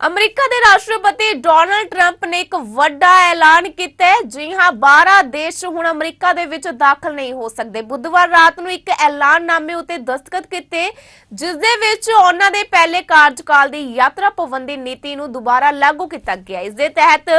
America ਦੇ ਰਾਸ਼ਟਰਪਤੀ Donald Trump ਨੇ ਇੱਕ ਵੱਡਾ ਐਲਾਨ ਕੀਤਾ ਹੈ। ਜੀ ਹਾਂ 12 ਦੇਸ਼ ਹੁਣ ਅਮਰੀਕਾ ਦੇ ਵਿੱਚ ਦਾਖਲ ਨਹੀਂ ਹੋ ਸਕਦੇ। ਬੁੱਧਵਾਰ ਰਾਤ ਨੂੰ ਇੱਕ ਐਲਾਨਨਾਮੇ ਉਤੇ ਦਸਤਖਤ ਕੀਤੇ, ਜਿਸ ਦੇ ਵਿੱਚ ਉਹਨਾਂ ਦੇ ਪਹਿਲੇ ਕਾਰਜਕਾਲ ਦੀ ਯਾਤਰਾ ਪਾਬੰਦੀ ਨੀਤੀ ਨੂੰ ਦੁਬਾਰਾ ਲਾਗੂ ਕੀਤਾ ਗਿਆ। ਇਸ ਦੇ ਤਹਿਤ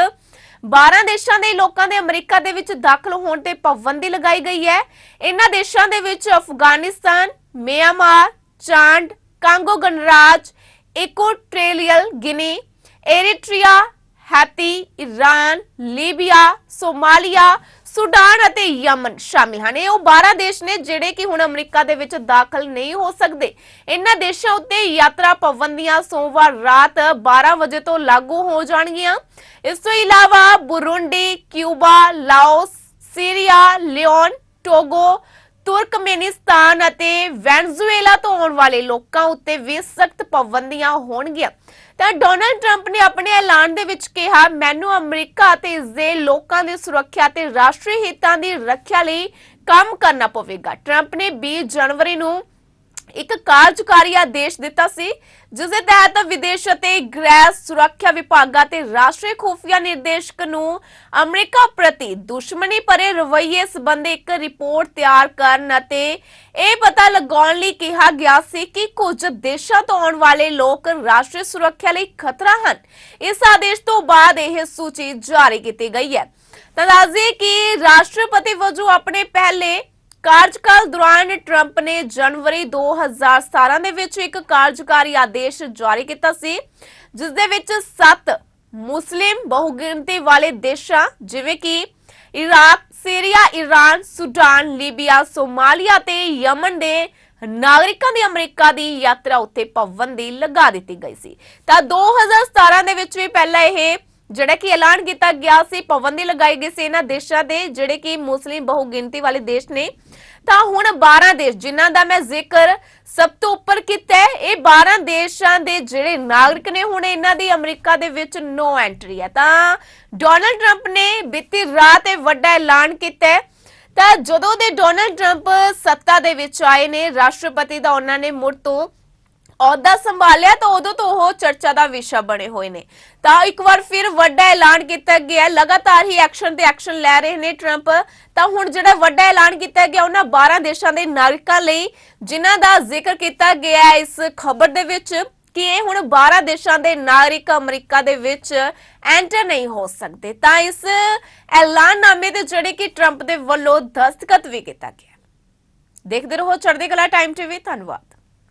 12 ਦੇਸ਼ਾਂ ਦੇ ਲੋਕਾਂ ਦੇ ਅਮਰੀਕਾ ਦੇ ਵਿੱਚ ਦਾਖਲ ਹੋਣ ਤੇ ਪਾਬੰਦੀ ਲਗਾਈ ਗਈ ਹੈ। ਇਹਨਾਂ ਦੇਸ਼ਾਂ ਦੇ ਵਿੱਚ ਅਫਗਾਨਿਸਤਾਨ, ਮਿਆਂਮਾਰ ਚਾਂਡ ਕਾਂਗੋ ਗਣਰਾਜ Equatorial Guinea, Eritrea Haiti Iran Libya, Somalia, Sudan ਅਤੇ ਯਮਨ ਸ਼ਾਮਿਲ ਹਨ। ਇਹ ਉਹ 12 ਦੇਸ਼ ਨੇ ਜਿਹੜੇ ਕਿ ਹੁਣ ਅਮਰੀਕਾ ਦੇ ਵਿੱਚ ਦਾਖਲ ਨਹੀਂ ਹੋ ਸਕਦੇ। ਇਹਨਾਂ ਦੇਸ਼ਾਂ ਉੱਤੇ ਯਾਤਰਾ ਪਾਬੰਦੀਆਂ ਸੋਮਵਾਰ ਰਾਤ 12 ਵਜੇ ਤੋਂ ਲਾਗੂ ਹੋ ਜਾਣਗੀਆਂ। ਇਸ ਤੋਂ ਇਲਾਵਾ Burundi, Cuba, Laos, Syria, Leone, Togo, Turkmenistan ਅਤੇ ਵੈਨਜ਼ੂਏਲਾ ਵਾਲੇ ਲੋਕਾਂ ਉੱਤੇ ਵੀ ਸਖਤ ਪਾਬੰਦੀਆਂ ਹੋਣਗੀਆਂ। ਤਾਂ ਡੋਨਲਡ ਟਰੰਪ ਨੇ ਆਪਣੇ ਐਲਾਨ ਦੇ ਵਿੱਚ ਕਿਹਾ, ਮੈਨੂੰ ਅਮਰੀਕਾ ਅਤੇ ਇਸ ਦੇ ਲੋਕਾਂ ਦੀ ਸੁਰੱਖਿਆ ਤੇ ਰਾਸ਼ਟਰੀ ਹਿੱਤਾਂ ਦੀ ਰੱਖਿਆ ਲਈ ਕੰਮ ਕਰਨਾ ਪਵੇਗਾ। ਟਰੰਪ ਨੇ 20 ਜਨਵਰੀ ਨੂੰ ਇੱਕ ਕਾਰਜਕਾਰੀ ਆਦੇਸ਼ ਦਿੱਤਾ ਸੀ, ਜਿਸ ਦੇ ਤਹਿਤ ਵਿਦੇਸ਼ ਅਤੇ ਗ੍ਰਹਿ ਸੁਰੱਖਿਆ ਵਿਭਾਗਾਂ ਤੇ ਰਾਸ਼ਟਰੀ ਖੁਫੀਆ ਨਿਰਦੇਸ਼ਕ ਨੂੰ ਅਮਰੀਕਾ ਪ੍ਰਤੀ ਦੁਸ਼ਮਣੀ ਭਰੇ ਰਵੱਈਏ ਸੰਬੰਧੀ ਇੱਕ ਰਿਪੋਰਟ ਤਿਆਰ ਕਰਨ ਅਤੇ ਇਹ ਪਤਾ ਲਗਾਉਣ ਲਈ ਕਿਹਾ ਗਿਆ ਸੀ ਕਿ ਕੁਝ ਦੇਸ਼ਾਂ ਤੋਂ ਆਉਣ ਵਾਲੇ ਲੋਕ ਰਾਸ਼ਟਰੀ ਸੁਰੱਖਿਆ ਲਈ ਖਤਰਾ ਹਨ। ਇਸ ਆਦੇਸ਼ ਤੋਂ ਬਾਅਦ ਇਹ ਸੂਚੀ ਜਾਰੀ ਕੀਤੀ ਗਈ ਹੈ। ਤਾਂ ਦੱਸਦੇ ਕਿ ਰਾਸ਼ਟਰਪਤੀ ਵਜੋਂ ਆਪਣੇ ਪਹਿਲੇ ਕਾਰਜਕਾਲ ਦੌਰਾਨ ਟਰੰਪ ਨੇ ਜਨਵਰੀ 2017 ਦੇ ਵਿੱਚ ਇੱਕ ਕਾਰਜਕਾਰੀ ਆਦੇਸ਼ ਜਾਰੀ ਕੀਤਾ ਸੀ ਜਿਸ ਦੇ ਵਿੱਚ 7 ਮੁਸਲਿਮ ਬਹੁਗਿਣਤੀ ਵਾਲੇ ਦੇਸ਼ਾਂ ਜਿਵੇਂ ਕਿ Iraq, Syria, Iran, Sudan, Libya, Somalia ਤੇ ਯਮਨ ਦੇ ਨਾਗਰਿਕਾਂ ਦੀ ਅਮਰੀਕਾ ਦੀ ਯਾਤਰਾ ਉੱਤੇ ਪਾਬੰਦੀ ਲਗਾ ਦਿੱਤੀ ਗਈ ਸੀ। ਤਾਂ 2017 ਦੇ ਵਿੱਚ ਵੀ ਪਹਿਲਾਂ ਇਹ ਜਿਹੜਾ ਕਿ ਐਲਾਨ ਕੀਤਾ ਗਿਆ ਸੀ ਪਾਬੰਦੀ ਲਗਾਈ ਗਈ ਸੀ ਇਹਨਾਂ ਦੇਸ਼ਾਂ ਦੇ, ਜਿਹੜੇ ਕਿ ਮੁਸਲਿਮ ਬਹੁਗਿਣਤੀ ਵਾਲੇ ਦੇਸ਼ ਨੇ। ਤਾਂ ਹੁਣ 12 ਦੇਸ਼, ਜਿਨ੍ਹਾਂ ਦਾ ਮੈਂ ਜ਼ਿਕਰ ਸਭ ਤੋਂ ਉੱਪਰ ਕੀਤਾ ਇਹ 12 ਦੇਸ਼ਾਂ ਦੇ ਜਿਹੜੇ ਨਾਗਰਿਕ ਨੇ ਹੁਣ ਇਹਨਾਂ ਦੀ ਅਮਰੀਕਾ ਦੇ ਵਿੱਚ ਨੋ ਐਂਟਰੀ ਹੈ। ਤਾਂ ਡੋਨਲਡ ਟਰੰਪ ਨੇ ਬੀਤੀ ਰਾਤ ਇਹ ਵੱਡਾ ਐਲਾਨ ਕੀਤਾ ਤਾਂ ਜਦੋਂ ਦੇ ਡੋਨਲਡ ਟਰੰਪ ਸੱਤਾ ਦੇ ਵਿੱਚ ਆਏ ਨੇ, ਰਾਸ਼ਟਰਪਤੀ ਦਾ ਉਹਨਾਂ ਨੇ ਮੁੜ ਤੋਂ ਅਹੁਦਾ ਸੰਭਾਲਿਆ ਤਾਂ ਉਦੋਂ ਤੋਂ ਉਹ ਚਰਚਾ ਦਾ ਵਿਸ਼ਾ ਬਣੇ ਹੋਏ ਨੇ। ਤਾਂ ਇੱਕ ਵਾਰ ਫਿਰ ਵੱਡਾ ਐਲਾਨ ਕੀਤਾ ਗਿਆ। ਲਗਾਤਾਰ ਹੀ ਐਕਸ਼ਨ ਤੇ ਐਕਸ਼ਨ ਲੈ ਰਹੇ ਨੇ ਟਰੰਪ ਤਾਂ ਹੁਣ ਜਿਹੜਾ ਵੱਡਾ ਐਲਾਨ ਕੀਤਾ ਗਿਆ, ਉਹਨਾਂ 12 ਦੇਸ਼ਾਂ ਦੇ ਨਾਗਰਿਕਾਂ ਲਈ, ਜਿਨ੍ਹਾਂ ਦਾ ਜ਼ਿਕਰ ਕੀਤਾ ਗਿਆ ਇਸ ਖਬਰ ਦੇ ਵਿੱਚ, ਕਿ ਇਹ ਹੁਣ 12 ਦੇਸ਼ਾਂ ਦੇ ਨਾਗਰਿਕ ਅਮਰੀਕਾ ਦੇ ਵਿੱਚ ਐਂਟਰ ਨਹੀਂ ਹੋ ਸਕਦੇ। ਤਾਂ ਇਸ ਐਲਾਨਨਾਮੇ ਦੇ ਜਿਹੜੇ ਕਿ ਟਰੰਪ ਦੇ ਵੱਲੋਂ ਦਸਤਖਤ ਵੀ ਕੀਤਾ ਗਿਆ। ਦੇਖਦੇ ਰਹੋ ਚੜ੍ਹਦੀ ਕਲਾ ਟਾਈਮ ਟੀਵੀ ਧੰਨਵਾਦ।